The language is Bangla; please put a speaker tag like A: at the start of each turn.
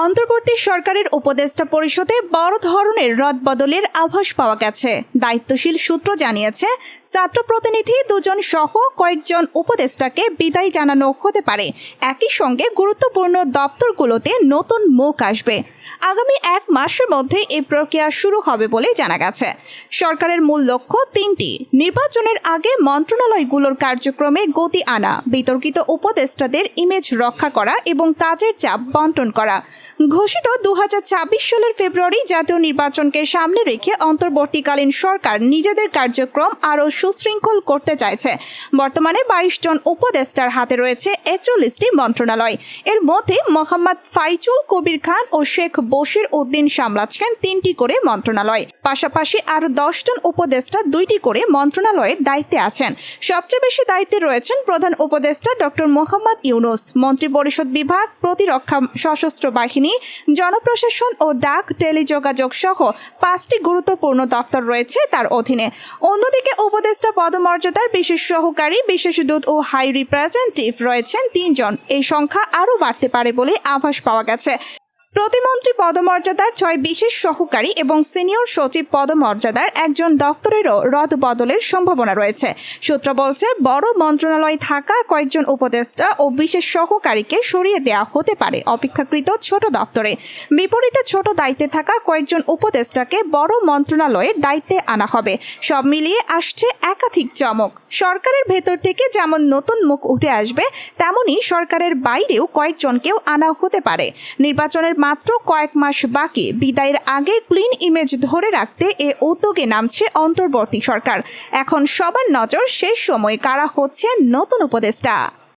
A: অন্তর্বর্তী সরকারের উপদেষ্টা পরিষদে বড় ধরনের রদবদলের আভাস পাওয়া গেছে। দায়িত্বশীল সূত্র জানিয়েছে, ছাত্র প্রতিনিধি দুজন সহ কয়েকজন উপদেষ্টাকে বিদায় জানানো হতে পারে। একই সঙ্গে গুরুত্বপূর্ণ দপ্তরগুলোতে নতুন মুখ আসবে। আগামী এক মাসের মধ্যে এই প্রক্রিয়া শুরু হবে বলে জানা গেছে। সরকারের মূল লক্ষ্য তিনটি। নির্বাচনের আগে মন্ত্রণালয়গুলোর কার্যক্রমে গতি আনা, বিতর্কিত উপদেষ্টাদের ইমেজ রক্ষা করা এবং কাজের চাপ বন্টন করা। ঘোষিত দু হাজার ছাব্বিশ সালের ফেব্রুয়ারি জাতীয় নির্বাচনকে সামনে রেখে অন্তর্বর্তীকালীন সরকার নিজেদের কার্যক্রম আরও সুশৃঙ্খল করতে চাইছে। বর্তমানে বাইশ জন উপদেষ্টার হাতে রয়েছে একচল্লিশটি মন্ত্রণালয়। এর মধ্যে মোহাম্মদ ফাইজুল কবির খান ও শেখ বশির উদ্দিন সামলাচ্ছেন তিনটি করে মন্ত্রণালয়। পাশাপাশি আরও দশজন উপদেষ্টা দুইটি করে মন্ত্রণালয়ের দায়িত্বে আছেন। সবচেয়ে বেশি দায়িত্বে রয়েছেন প্রধান উপদেষ্টা ডক্টর মোহাম্মদ ইউনুস। মন্ত্রিপরিষদ বিভাগ, প্রতিরক্ষা, সশস্ত্র বাহিনী জনপ্রশাসন ও ডাক টেলিযোগাযোগ সহ পাঁচটি গুরুত্বপূর্ণ দপ্তর রয়েছে তার অধীনে। অন্যদিকে উপদেষ্টা পদমর্যাদার বিশেষ সহকারী, বিশেষ দূত ও হাই রিপ্রেজেন্টেটিভ রয়েছেন তিনজন। এই সংখ্যা আরও বাড়তে পারে বলে আভাস পাওয়া গেছে। প্রতিমন্ত্রী পদমর্যাদার ছয় বিশেষ সহকারী এবং সিনিয়র সচিব পদমর্যাদার একজন দফতরেরও রদ বদলের সম্ভাবনা রয়েছে। সূত্র বলছে, বড় মন্ত্রণালয় থাকা কয়েকজন উপদেষ্টা ও বিশেষ সহকারীকে সরিয়ে দেওয়া হতে পারে অপেক্ষাকৃত ছোট দপ্তরে বিপরীতে ছোট দায়িত্বে থাকা কয়েকজন উপদেষ্টাকে বড় মন্ত্রণালয়ের দায়িত্বে আনা হবে। সব মিলিয়ে আসছে একাধিক চমক। সরকারের ভেতর থেকে যেমন নতুন মুখ উঠে আসবে, তেমনি সরকারের বাইরেও কয়েকজনকেও আনা হতে পারে। নির্বাচনের মাত্র কয়েক মাস বাকি। বিদায়ের আগে ক্লিন ইমেজ ধরে রাখতে এ উদ্যোগে নামছে অন্তর্বর্তী সরকার। এখন সবার নজর শেষ সময়ে কারা হচ্ছে নতুন উপদেষ্টা।